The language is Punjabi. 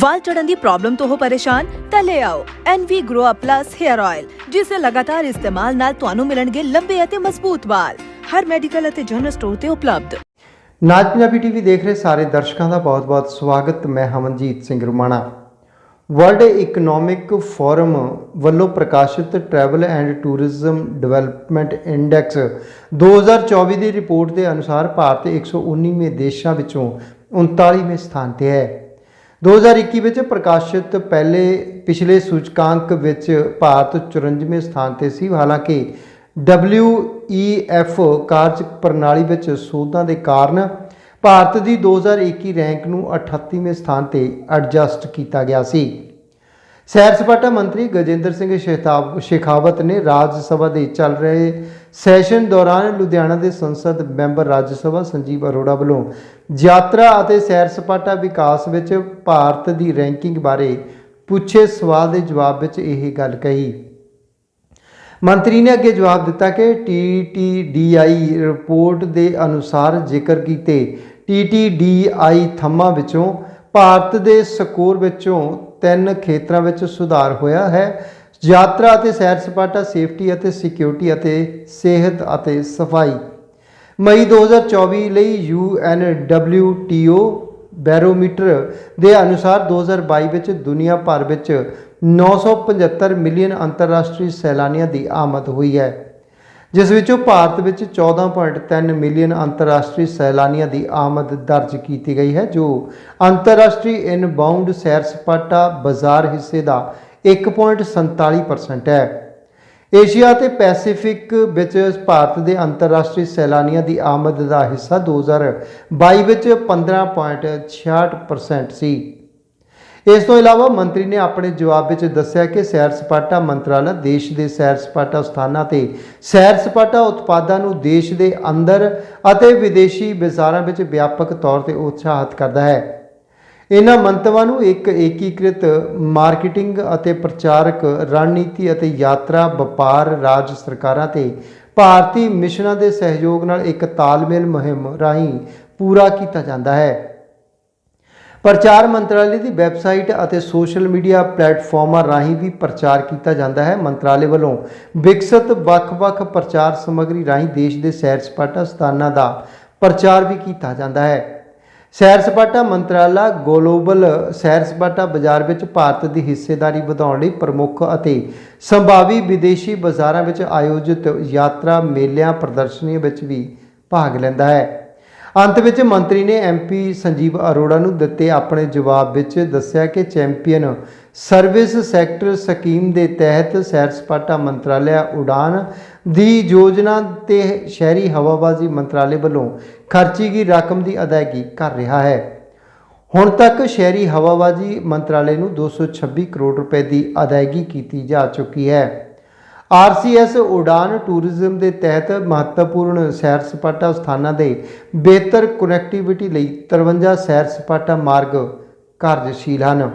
ਵਾਲ ਝੜਨ ਦੀ ਪ੍ਰੋਬਲਮ ਤੋਂ ਹੋ ਪਰੇਸ਼ਾਨ, ਤਾਂ ਲੈ ਆਓ NV Grow Up Plus Hair Oil ਜਿਸ ਦੇ ਲਗਾਤਾਰ ਇਸਤੇਮਾਲ ਨਾਲ ਤੁਹਾਨੂੰ ਮਿਲਣਗੇ ਲੰਬੇ ਅਤੇ ਮਜ਼ਬੂਤ ਵਾਲ। ਹਰ ਮੈਡੀਕਲ ਅਤੇ ਜਨਰਲ ਸਟੋਰ ਤੇ ਉਪਲਬਧ। ਨਾਜ ਪੰਜਾਬੀ ਟੀਵੀ ਦੇਖ ਰਹੇ ਸਾਰੇ ਦਰਸ਼ਕਾਂ ਦਾ ਬਹੁਤ-ਬਹੁਤ ਸਵਾਗਤ। ਮੈਂ Hamanjit Singh Rumana. World economic forum ਵੱਲੋਂ ਪ੍ਰਕਾਸ਼ਿਤ travel and tourism development index 2024 ਦੀ ਰਿਪੋਰਟ ਦੇ ਅਨੁਸਾਰ ਭਾਰਤ 119ਵੇਂ ਦੇਸ਼ਾਂ ਵਿੱਚੋਂ 39ਵੇਂ ਸਥਾਨ ਤੇ ਹੈ। 2021 ਵਿੱਚ ਪ੍ਰਕਾਸ਼ਿਤ ਪਹਿਲੇ ਪਿਛਲੇ ਸੂਚਕਾਂਕ ਵਿੱਚ ਭਾਰਤ 54ਵੇਂ ਸਥਾਨ ਤੇ ਸੀ। ਹਾਲਾਂਕਿ WEF ਕਾਰਜ ਪ੍ਰਣਾਲੀ ਵਿੱਚ ਸੋਧਾਂ ਦੇ ਕਾਰਨ ਭਾਰਤ ਦੀ 2021 ਰੈਂਕ ਨੂੰ 38ਵੇਂ ਸਥਾਨ ਤੇ ਐਡਜਸਟ ਕੀਤਾ ਗਿਆ ਸੀ। ਸੈਰ ਸਪਾਟਾ ਮੰਤਰੀ ਗਜੇਂਦਰ ਸਿੰਘ ਸ਼ੇਤਾਬ ਸ਼ੇਖਾਵਤ ਨੇ ਰਾਜ ਸਭਾ ਦੇ ਚੱਲ ਰਹੇ ਸੈਸ਼ਨ ਦੌਰਾਨ ਲੁਧਿਆਣਾ ਦੇ ਸੰਸਦ ਮੈਂਬਰ ਰਾਜ ਸਭਾ ਸੰਜੀਵ ਅਰੋੜਾ ਵੱਲੋਂ ਯਾਤਰਾ ਅਤੇ ਸੈਰ ਸਪਾਟਾ ਵਿਕਾਸ ਵਿੱਚ ਭਾਰਤ ਦੀ ਰੈਂਕਿੰਗ ਬਾਰੇ ਪੁੱਛੇ ਸਵਾਲ ਦੇ ਜਵਾਬ ਵਿੱਚ ਇਹ ਗੱਲ ਕਹੀ। ਮੰਤਰੀ ਨੇ ਅੱਗੇ ਜਵਾਬ ਦਿੱਤਾ ਕਿ ਟੀਟੀਡੀਆਈ ਰਿਪੋਰਟ ਦੇ ਅਨੁਸਾਰ ਜ਼ਿਕਰ ਕੀਤੇ ਟੀਟੀਡੀਆਈ ਥੰਮਾਂ ਵਿੱਚੋਂ ਭਾਰਤ ਦੇ ਸਕੋਰ ਵਿੱਚੋਂ ਤਿੰਨ ਖੇਤਰਾਂ ਵਿੱਚ ਸੁਧਾਰ ਹੋਇਆ ਹੈ। ਯਾਤਰਾ ਅਤੇ ਸੈਰ ਸਪਾਟਾ, ਸੇਫਟੀ ਅਤੇ ਸਿਕਿਉਰਿਟੀ ਅਤੇ ਸਿਹਤ ਅਤੇ ਸਫ਼ਾਈ। ਮਈ 2024 ਲਈ UNWTO ਬੈਰੋਮੀਟਰ ਦੇ ਅਨੁਸਾਰ 2022 ਵਿੱਚ ਦੁਨੀਆ ਭਰ ਵਿੱਚ 975 ਮਿਲੀਅਨ ਅੰਤਰਰਾਸ਼ਟਰੀ ਸੈਲਾਨੀਆਂ ਦੀ ਆਮਦ ਹੋਈ ਹੈ। ਜਿਸ ਵਿੱਚੋਂ ਭਾਰਤ ਵਿੱਚ 14.3 ਮਿਲੀਅਨ ਅੰਤਰਰਾਸ਼ਟਰੀ ਸੈਲਾਨੀਆਂ ਦੀ ਆਮਦ ਦਰਜ ਕੀਤੀ ਗਈ ਹੈ, ਜੋ ਅੰਤਰਰਾਸ਼ਟਰੀ ਇਨਬਾਉਂਡ ਸੈਰ ਸਪਾਟਾ ਬਾਜ਼ਾਰ ਹਿੱਸੇ ਦਾ 1.47% ਹੈ। ਏਸ਼ੀਆ ਤੇ ਪੈਸੀਫਿਕ ਵਿੱਚ ਭਾਰਤ ਦੇ ਅੰਤਰਰਾਸ਼ਟਰੀ ਸੈਲਾਨੀਆਂ ਦੀ ਆਮਦ ਦਾ ਹਿੱਸਾ 2022 ਵਿੱਚ 15.66% ਸੀ। ਇਸ ਤੋਂ ਇਲਾਵਾ ਮੰਤਰੀ ਨੇ ਆਪਣੇ ਜਵਾਬ ਵਿੱਚ ਦੱਸਿਆ ਕਿ ਸੈਰ ਸਪਾਟਾ ਮੰਤਰਾਲਾ ਦੇਸ਼ ਦੇ ਸੈਰ ਸਪਾਟਾ ਸਥਾਨਾਂ ਤੇ ਸੈਰ ਸਪਾਟਾ ਉਤਪਾਦਾਂ ਨੂੰ ਦੇਸ਼ ਦੇ ਅੰਦਰ ਅਤੇ ਵਿਦੇਸ਼ੀ ਬਾਜ਼ਾਰਾਂ ਵਿੱਚ ਵਿਆਪਕ ਤੌਰ ਤੇ ਉਤਸ਼ਾਹਿਤ ਕਰਦਾ ਹੈ। ਇਹਨਾਂ ਮੰਤਵਾਂ ਨੂੰ ਇੱਕ ਏਕੀਕ੍ਰਿਤ ਮਾਰਕੀਟਿੰਗ ਅਤੇ ਪ੍ਰਚਾਰਕ ਰਣਨੀਤੀ ਅਤੇ ਯਾਤਰਾ ਵਪਾਰ ਰਾਜ ਸਰਕਾਰਾਂ ਤੇ ਭਾਰਤੀ ਮਿਸ਼ਨਾਂ ਦੇ ਸਹਿਯੋਗ ਨਾਲ ਇੱਕ ਤਾਲਮੇਲ ਮੁਹਿੰਮ ਰਾਹੀਂ ਪੂਰਾ ਕੀਤਾ ਜਾਂਦਾ ਹੈ। ਪ੍ਰਚਾਰ ਮੰਤਰਾਲੇ ਦੀ ਵੈਬਸਾਈਟ ਅਤੇ ਸੋਸ਼ਲ ਮੀਡੀਆ ਪਲੇਟਫਾਰਮਾਂ ਰਾਹੀਂ ਵੀ ਪ੍ਰਚਾਰ ਕੀਤਾ ਜਾਂਦਾ ਹੈ। ਮੰਤਰਾਲੇ ਵੱਲੋਂ ਵਿਕਸਿਤ ਵੱਖ-ਵੱਖ ਪ੍ਰਚਾਰ ਸਮੱਗਰੀ ਰਾਹੀਂ ਦੇਸ਼ ਦੇ ਸੈਰ ਸਪਾਟਾ ਸਥਾਨਾਂ ਦਾ ਪ੍ਰਚਾਰ ਵੀ ਕੀਤਾ ਜਾਂਦਾ ਹੈ। ਸੈਰ ਸਪਾਟਾ ਮੰਤਰਾਲਾ ਗਲੋਬਲ ਸੈਰ ਸਪਾਟਾ ਬਾਜ਼ਾਰ ਵਿੱਚ ਭਾਰਤ ਦੀ ਹਿੱਸੇਦਾਰੀ ਵਧਾਉਣ ਲਈ ਪ੍ਰਮੁੱਖ ਅਤੇ ਸੰਭਾਵੀ ਵਿਦੇਸ਼ੀ ਬਾਜ਼ਾਰਾਂ ਵਿੱਚ ਆਯੋਜਿਤ ਯਾਤਰਾ ਮੇਲਿਆਂ ਪ੍ਰਦਰਸ਼ਨੀਆਂ ਵਿੱਚ ਵੀ ਭਾਗ ਲੈਂਦਾ ਹੈ। ਅੰਤ ਵਿੱਚ ਮੰਤਰੀ ਨੇ ਐਮਪੀ ਸੰਜੀਵ ਅਰੋੜਾ ਨੂੰ ਦਿੱਤੇ ਆਪਣੇ ਜਵਾਬ ਵਿੱਚ ਦੱਸਿਆ ਕਿ ਚੈਂਪੀਅਨ ਸਰਵਿਸ ਸੈਕਟਰ ਸਕੀਮ ਦੇ ਤਹਿਤ ਸੈਰ ਸਪਾਟਾ ਮੰਤਰਾਲਿਆ ਉਡਾਨ ਦੀ ਯੋਜਨਾ ਤੇ ਸ਼ਹਿਰੀ ਹਵਾਬਾਜ਼ੀ ਮੰਤਰਾਲੇ ਵੱਲੋਂ ਖਰਚੀ ਗਈ ਰਕਮ ਦੀ ਅਦਾਇਗੀ ਕਰ ਰਿਹਾ ਹੈ। ਹੁਣ ਤੱਕ ਸ਼ਹਿਰੀ ਹਵਾਬਾਜ਼ੀ ਮੰਤਰਾਲੇ ਨੂੰ 226 ਕਰੋੜ ਰੁਪਏ ਦੀ ਅਦਾਇਗੀ ਕੀਤੀ ਜਾ ਚੁੱਕੀ ਹੈ। ਆਰਸੀਐਸ ਉਡਾਨ ਟੂਰਿਜ਼ਮ ਦੇ ਤਹਿਤ ਮਹੱਤਵਪੂਰਨ ਸੈਰ ਸਪਾਟਾ ਸਥਾਨਾਂ ਦੇ ਬਿਹਤਰ ਕਨੈਕਟੀਵਿਟੀ ਲਈ 53 ਸੈਰ ਸਪਾਟਾ ਮਾਰਗ ਕਾਰਜਸ਼ੀਲ ਹਨ।